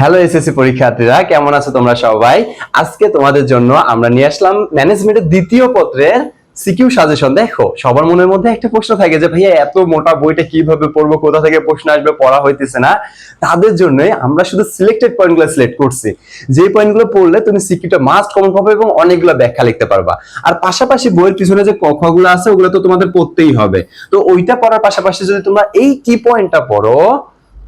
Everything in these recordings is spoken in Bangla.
হ্যালো এসএসসি পরীক্ষার্থীরা, কেমন আছো তোমরা সবাই? আজকে তোমাদের জন্য আমরা নিয়ে আসলাম ম্যানেজমেন্টের দ্বিতীয় পত্রের সিকিউ সাজেশন দেখো, সবার মনের মধ্যে একটা প্রশ্ন থাকে যে, ভাইয়া, এত মোটা বইটা কীভাবে পড়ব? কোথা থেকে প্রশ্ন আসবে? পড়া হইতেছে না। তাদের জন্যই আমরা শুধু সিলেক্টেড পয়েন্টগুলো সিলেক্ট করছি। যে পয়েন্টগুলো পড়লে তুমি সিকিউটা মাস্ট কমন পাবে এবং অনেকগুলো ব্যাখ্যা লিখতে পারবা। আর পাশাপাশি বইয়ের পিছনে যে কখগুলো আছে, ওগুলো তো তোমাদের পড়তেই হবে। তো ওইটা পড়ার পাশাপাশি যদি তোমরা এই কি পয়েন্টটা পড়ো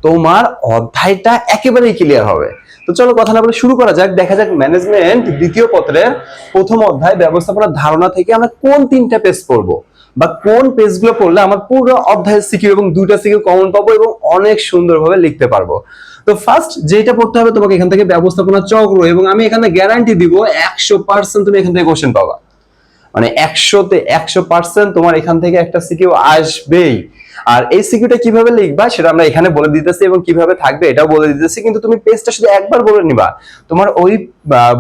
তোমার অধ্যায়টা একেবারেই ক্লিয়ার হবে। তো চলো কথা না বলে শুরু করা যাক, দেখা যাক ম্যানেজমেন্ট দ্বিতীয় পত্রের প্রথম অধ্যায় ব্যবস্থাপনার ধারণা থেকে আমরা কোন তিনটা পেজ পড়ব বা কোন পেজগুলো পড়লে আমার পুরো অধ্যায়ের সিকিউ এবং দুইটা সিকিউ কমন পাবো এবং অনেক সুন্দরভাবে লিখতে পারব। তো ফার্স্ট যেটা পড়তে হবে তোমাকে এখান থেকে ব্যবস্থাপনা চক্র এবং আমি এখানে গ্যারান্টি দিব একশো পার্সেন্ট তুমি এখান থেকে কোশ্চেন পাবা। মানে একশোতে একশো পার্সেন্ট তোমার এখান থেকে একটা সিকিউ আসবেই। আর এই সিকিউটা কীভাবে লিখবা সেটা আমরা এখানে বলে দিতেছি এবং কীভাবে থাকবে এটাও বলে দিতেছি, কিন্তু তুমি পেজটা শুধু একবার বলে নিবা। তোমার ওই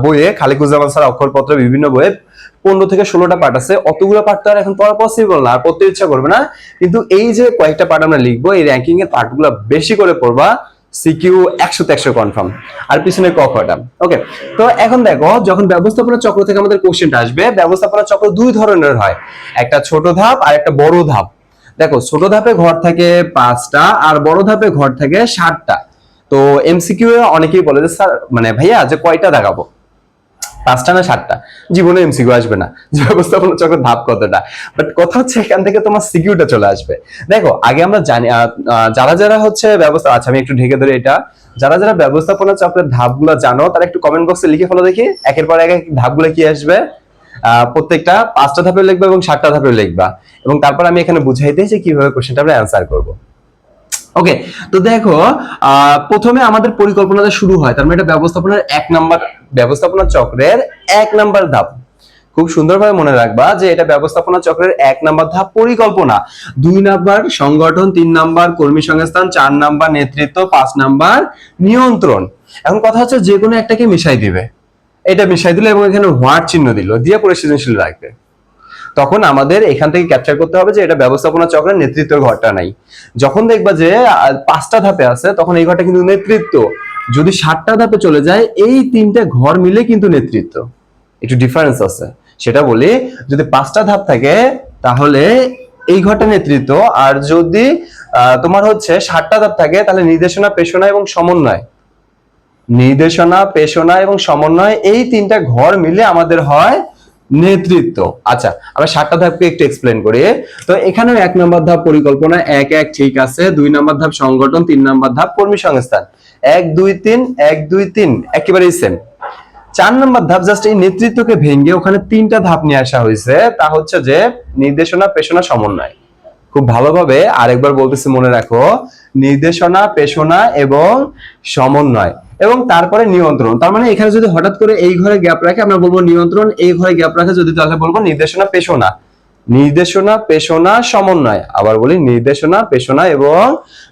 বইয়ে খালিকুজ্জামান স্যার অক্ষরপত্র বিভিন্ন বইয়ে পনেরো থেকে ষোলোটা পার্ট আছে। অতগুলো পার্ট তো আর এখন পড়া পসিবল না, আর পড়তে ইচ্ছা করবে না। কিন্তু এই যে কয়েকটা পার্ট আমরা লিখব, এই র্যাঙ্কিং এর পার্টগুলো বেশি করে পড়বা সিকিউ একশো একশো কনফার্ম আর পিছনে ক কটা ওকে তো এখন দেখো, যখন ব্যবস্থাপনা চক্র থেকে আমাদের কোশ্চেনটা আসবে, ব্যবস্থাপনা চক্র দুই ধরনের হয়। একটা ছোট ধাপ আর একটা বড় ধাপ। দেখো, ছোট ধাপে ঘর থাকে পাঁচটা আর বড় ধাপে ঘর থাকে ষাটটা তো এমসিকিউ অনেকেই বলে যে, স্যার মানে ভাইয়া, যে কয়টা দেখাবো? পাঁচটা না সাতটা? জীবনে এমসিকিউ আসবে না। ব্যবস্থাপনা চক্র ধাপ কতটা। বাট কথা হচ্ছে এখান থেকে তোমার সিকিউটা চলে আসবে। দেখো, আগে আমরা জানি যারা যারা হচ্ছে ব্যবস্থা আচ্ছা আমি একটু ঢেকে ধরি এটা। যারা যারা ব্যবস্থাপনা চক্রের ধাপগুলো জানো, তারা একটু কমেন্ট বক্সে লিখে ফেলো দেখি। একের পর এক ধাপগুলো কি আসবে? প্রত্যেকটা পাঁচটা ধাপে লিখবা এবং সাতটা ধাপে লিখবা। এবং তারপর আমি এখানে বুঝাই যে কীভাবে কোশ্চেনটা আমরা অ্যান্সার করব। ওকে তো দেখো প্রথমে আমাদের পরিকল্পনাটা শুরু হয়। তার মানে এটা ব্যবস্থাপনার এক নাম্বার, ব্যবস্থাপনা চক্রের এক নাম্বার ধাপ। খুব সুন্দরভাবে মনে রাখবা যে এটা ব্যবস্থাপনা চক্রের এক নাম্বার ধাপ পরিকল্পনা। দুই নাম্বার সংগঠন, তিন নাম্বার কর্মী সংস্থান, চার নাম্বার নেতৃত্ব, পাঁচ নাম্বার নিয়ন্ত্রণ। এখন কথা হচ্ছে যে কোনো একটাকে মিশাই দিবে। এটা মিশাই দিল এবং এখানে হোয়াট চিহ্ন দিল, দিয়ে পরে সৃজনশীল রাখবে। তখন আমাদের এখান থেকে ক্যাপচার করতে হবে যে এটা ব্যবস্থাপনা চক্রের নেতৃত্বের ঘরটা নাই। যখন দেখবা যে পাঁচটা ধাপে আছে, তখন এই ঘরটা কিন্তু নেতৃত্ব। যদি সাতটা ধাপে চলে যায়, এই তিনটে ঘর মিলে কিন্তু নেতৃত্ব। একটু ডিফারেন্স আছে। সেটা বলি, যদি পাঁচটা ধাপ থাকে, তাহলে এই ঘরটা নেতৃত্ব। আর যদি তোমার হচ্ছে ষাটটা ধাপ থাকে, তাহলে নির্দেশনা, পেশনা এবং সমন্বয়। নির্দেশনা, পেশনা এবং সমন্বয়, এই তিনটা ঘর মিলে আমাদের হয় নেতৃত্ব। আচ্ছা আমরা সাতটা ধাপকে একটু এক্সপ্লেন করি। তো এখানেও এক নম্বর ধাপ পরিকল্পনা, এক এক, ঠিক আছে। দুই নম্বর ধাপ সংগঠন, তিন নম্বর ধাপ কর্মী সংস্থান। এক, দুই, তিন, এক, দুই, তিন, একেবারেই সেম চার নম্বর ধাপ জাস্ট এই নেতৃত্বকে ভেঙে ওখানে তিনটা ধাপ নিয়ে আসা হয়েছে। তা হচ্ছে যে নির্দেশনা, পেশনা, সমন্বয়। খুব ভালোভাবে আরেকবার বলতেছি মনে রাখো, নির্দেশনা, পেশনা এবং সমন্বয়। এবং তারপরে নিয়ন্ত্রণ। তার মানে এখানে যদি হঠাৎ করে এই ঘরে গ্যাপ রাখে, আমরা বলব নিয়ন্ত্রণ, এই ঘরে গ্যাপ রাখে যদি তাহলে বলব নির্দেশনা, পেশনা। নির্দেশনা, পেশনা, সমন্বয়। আবার বলি নির্দেশনা, পেশনা এবং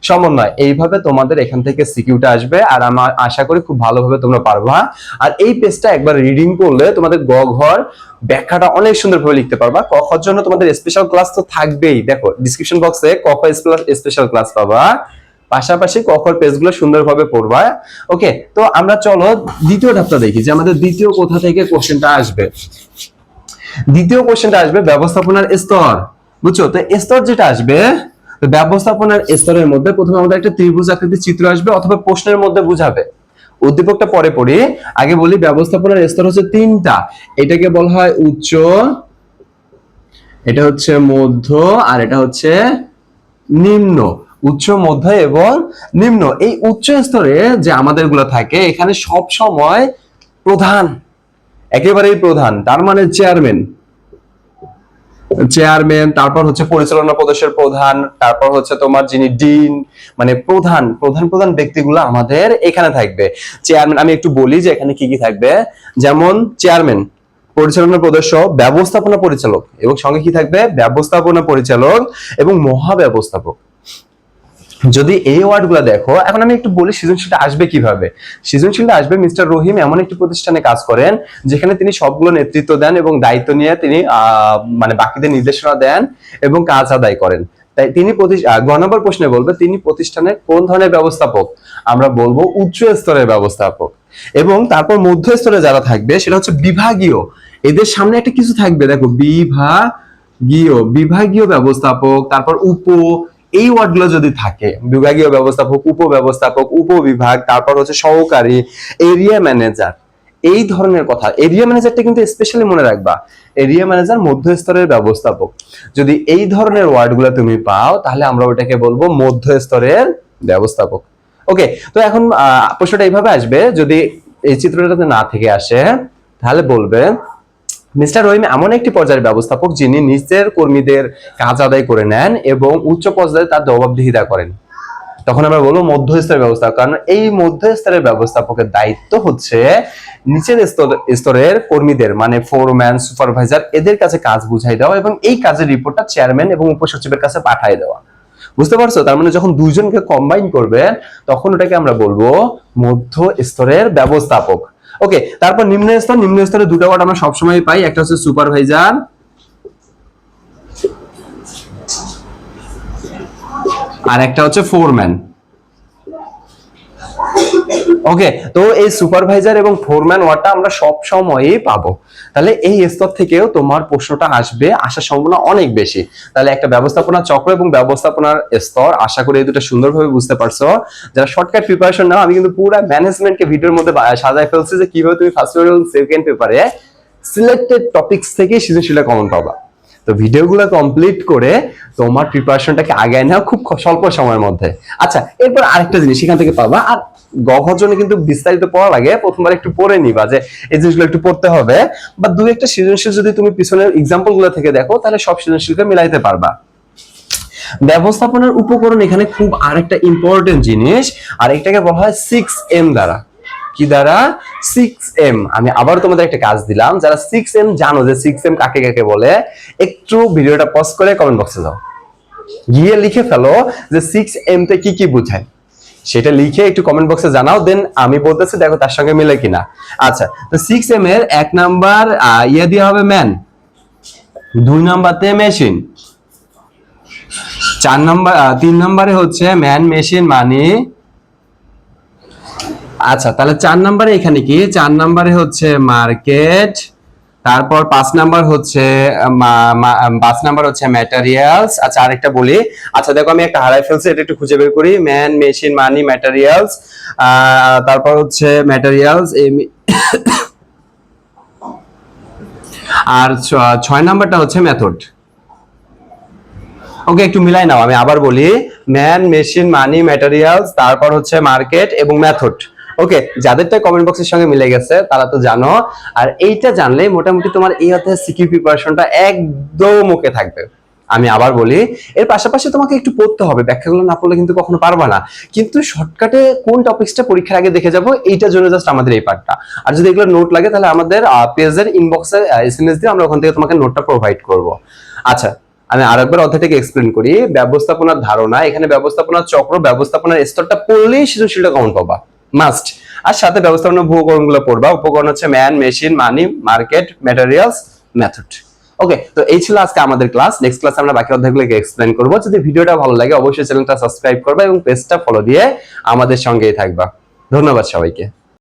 সমন্বয়। এইভাবে তোমাদের এখান থেকে সিকিউটা আসবে আর আমার আশা করি খুব ভালোভাবে তোমরা পারবা। আর এই পেজটা একবার রিডিং করলে তোমাদের গ ঘর ব্যাখ্যাটা অনেক সুন্দরভাবে লিখতে পারবা। ক খর জন্য তোমাদের স্পেশাল ক্লাস তো থাকবেই। দেখো ডিসক্রিপশন বক্সে ক খ স্পেশাল ক্লাস পাবা। পাশাপাশি কখর পেজগুলো সুন্দরভাবে পড়বা। ওকে, তো আমরা চলো দ্বিতীয় ধাপটা দেখি যে আমাদের দ্বিতীয় কোথা থেকে কোশ্চেনটা আসবে। দ্বিতীয় কোশ্চেনটা আসবে ব্যবস্থাপনার স্তর, বুঝছ? তো স্তর যেটা আসবে ব্যবস্থাপনার স্তরের মধ্যে প্রথমে আমাদের একটা ত্রিভুজ আকৃতির চিত্র আসবে অথবা প্রশ্নের মধ্যে বুঝাবে। উদ্দীপকটা পরে পড়ি, আগে বলি ব্যবস্থাপনার স্তর হচ্ছে তিনটা। এটাকে বলা হয় উচ্চ, এটা হচ্ছে মধ্য, আর এটা হচ্ছে নিম্ন। উচ্চ, মধ্য এবং নিম্ন। এই উচ্চ স্তরে যে আমাদেরগুলো থাকে, এখানে সব সময় প্রধান, একেবারেই প্রধান, তার মানে চেয়ারম্যান চেয়ারম্যান তারপর হচ্ছে পরিচালনা প্রদেশের প্রধান, তারপর হচ্ছে তোমার যিনি ডিন মানে প্রধান প্রধান প্রধান ব্যক্তিগুলো আমাদের এখানে থাকবে। চেয়ারম্যান আমি একটু বলি যে এখানে কি কি থাকবে। যেমন চেয়ারম্যান পরিচালনা প্রদেশ ব্যবস্থাপনা পরিচালক, এবং সঙ্গে কি থাকবে? ব্যবস্থাপনা পরিচালক এবং মহাব্যবস্থাপক। যদি এই ওয়ার্ডগুলো দেখো এখন আমি একটু বলি সৃজনশীলটা আসবে কীভাবে। সৃজনশীলটা আসবে মিস্টার রহিম এমন একটি প্রতিষ্ঠানে কাজ করেন যেখানে তিনি সবগুলো নেতৃত্ব দেন এবং দায়িত্ব নিয়ে তিনি মানে বাকিদের নির্দেশনা দেন এবং কাজ আদায় করেন। তাই তিনি প্রতি- আহ, গ নম্বর প্রশ্নে বলবে তিনি প্রতিষ্ঠানের কোন ধরনের ব্যবস্থাপক? আমরা বলব উচ্চ স্তরের ব্যবস্থাপক। এবং তারপর মধ্য স্তরে যারা থাকবে সেটা হচ্ছে বিভাগীয়। এদের সামনে একটা কিছু থাকবে দেখো বিভাগীয় বিভাগীয় ব্যবস্থাপক তারপর উপ এই ওয়ার্ডগুলো যদি থাকে, বিভাগীয় ব্যবস্থাপক উপ ব্যবস্থাপক উপবিভাগ, তারপর হচ্ছে সহকারী এরিয়া ম্যানেজার এই ধরনের কথা। এরিয়া ম্যানেজারটা কিন্তু স্পেশালি মনে রাখবা এরিয়া ম্যানেজার মধ্যস্তরের ব্যবস্থাপক। যদি এই ধরনের ওয়ার্ডগুলো তুমি পাও, তাহলে আমরা ওটাকে বলব মধ্যস্তরের ব্যবস্থাপক। ওকে তো এখন প্রশ্নটা এইভাবে আসবে, যদি এই চিত্রটাতে না থেকে আসে, তাহলে বলবে মিস্টার রহিম এমন একটি পর্যায়ের ব্যবস্থাপক যিনি নিজের কর্মীদের কাজ আদায় করে নেন এবং উচ্চ পর্যায়ে তার জবাবদিহিতা করেন। তখন আমরা বলব মধ্যস্তরের ব্যবস্থা, কারণ এই মধ্যস্তরের ব্যবস্থাপকের দায়িত্ব হচ্ছে নিচের স্তরের কর্মীদের মানে ফোরম্যান সুপারভাইজার এদের কাছে কাজ বুঝাই দেওয়া এবং এই কাজের রিপোর্টটা চেয়ারম্যান এবং উপসচিবের কাছে পাঠাই দেওয়া। বুঝতে পারছ? তার মানে যখন দুইজনকে কম্বাইন করবেন, তখন ওটাকে আমরা বলব মধ্য স্তরের ব্যবস্থাপক। ওকে তারপর নিম্ন স্তর নিম্ন স্তরে দুটো ওয়ার্ড আমরা সবসময় পাই, একটা হচ্ছে সুপারভাইজার আর একটা হচ্ছে ফোরম্যান ওকে তো এই সুপারভাইজার এবং ফোরম্যান ওয়ার্ডটা আমরা সব সময়ই পাবো। তাহলে এই স্তর থেকেও তোমার প্রশ্নটা আসবে, আসার সম্ভাবনা অনেক বেশি। তাহলে একটা ব্যবস্থাপনা চক্র এবং ব্যবস্থাপনার স্তর, আশা করি এই দুটো সুন্দরভাবে বুঝতে পারছ। যারা শর্টকাট প্রিপারেশন নাও, আমি কিন্তু পুরো ম্যানেজমেন্টকে ভিডিওর মধ্যে সাজায় ফেলছি যে কীভাবে তুমি ফার্স্ট পেপার এবং সেকেন্ড পেপারে সিলেক্টেড টপিকস থেকে সৃজনশীলে কমন পাবা। তো ভিডিওগুলো কমপ্লিট করে তোমার প্রিপারেশনটাকে আগায় নেওয়া খুব স্বল্প সময়ের মধ্যে। আচ্ছা এরপর আরেকটা জিনিস এখান থেকে পাবা। আর জন্য কিন্তু বিস্তারিত পড়া লাগে। প্রথমবার একটু পড়ে নিবা যে এই জিনিসগুলো একটু পড়তে হবে। বা দুই একটা সৃজনশীল যদি তুমি পিছনের এক্সাম্পলগুলো থেকে দেখো, তাহলে সব সৃজনশীলকে মিলাইতে পারবা। ব্যবস্থাপনার উপকরণ এখানে খুব আরেকটা ইম্পর্টেন্ট জিনিস। আর এটাকে বলা হয় সিক্স এম দ্বারা। কি দ্বারা? সিক্স এম আমি আবার তোমাদের একটা কাজ দিলাম। যারা সিক্স এম জানো যে সিক্স এম কাকে কাকে বলে, একটু ভিডিওটা পজ করে কমেন্ট বক্সে যাও। গিয়ে লিখে ফেলো যে সিক্স এম তে কি কি বোঝায়। সেটা লিখে একটু কমেন্ট বক্সে জানাও দেন আমি বলতেছি দেখো তার সঙ্গে মিলে কিনা। আচ্ছা তো সিক্স এম এর এক নাম্বার ইয়ে দিয়ে হবে ম্যান দুই নাম্বারতে মেশিন চার নাম্বার তিন নাম্বারে হচ্ছে ম্যান মেশিন মানি আচ্ছা তাহলে চার নাম্বারে এখানে কি? চার নাম্বারে হচ্ছে মার্কেট তারপর পাঁচ নাম্বার হচ্ছে পাঁচ নাম্বার হচ্ছে ম্যাটেরিয়ালস আচ্ছা আরেকটা বলি। আচ্ছা দেখো আমি একটা হারাই ফেলছি, এটা একটু খুঁজে বের করি। ম্যান মেশিন মানি ম্যাটেরিয়ালস তারপর হচ্ছে ম্যাটেরিয়ালস আর ছয় নাম্বারটা হচ্ছে মেথড ওকে, একটু মিলাই নাও, আমি আবার বলি। ম্যান মেশিন মানি ম্যাটেরিয়ালস তারপর হচ্ছে মার্কেট এবং মেথড ওকে যাদেরটা কমেন্ট বক্সের সঙ্গে মিলে গেছে, তারা তো জানো। আর এইটা জানলে মোটামুটি তোমার এই অধ্যায়ের সিকিউ প্রিপারেশনটা একদম ওকে থাকবে। আমি আবার বলি, এর পাশাপাশি তোমাকে একটু পড়তে হবে, ব্যাখ্যাগুলো না পড়লে কিন্তু কখনো পারবা না। কিন্তু শর্টকাটে কোন টপিকসটা পরীক্ষার আগে দেখে যাব, এইটার জন্য জাস্ট আমাদের এই পার্টটা আর যদি এগুলো নোট লাগে, তাহলে আমাদের পেজের ইনবক্সে এস এম এস দিয়ে আমরা ওখান থেকে তোমাকে নোটটা প্রোভাইড করব। আচ্ছা আমি আর আরেকবার অধ্যায়টাকে এক্সপ্লেন করি। ব্যবস্থাপনার ধারণা, এখানে ব্যবস্থাপনার চক্র, ব্যবস্থাপনার স্তরটা পড়লেই সৃজনশীলটা কমন পাবা। মাস্ট আর সাথে ব্যবস্থাপনা উপকরণগুলো পড়বা। উপকরণ হচ্ছে man machine money market materials method okay তো এই ছিল আজকে আমাদের ক্লাস নেক্সট ক্লাসে আমরা বাকি অধ্যায়গুলোকে এক্সপ্লেন করব। যদি ভিডিওটা ভালো লাগে, অবশ্যই চ্যানেলটা সাবস্ক্রাইব করবা এবং পেজটা ফলো দিয়ে আমাদের সঙ্গেই থাকবা। ধন্যবাদ সবাইকে।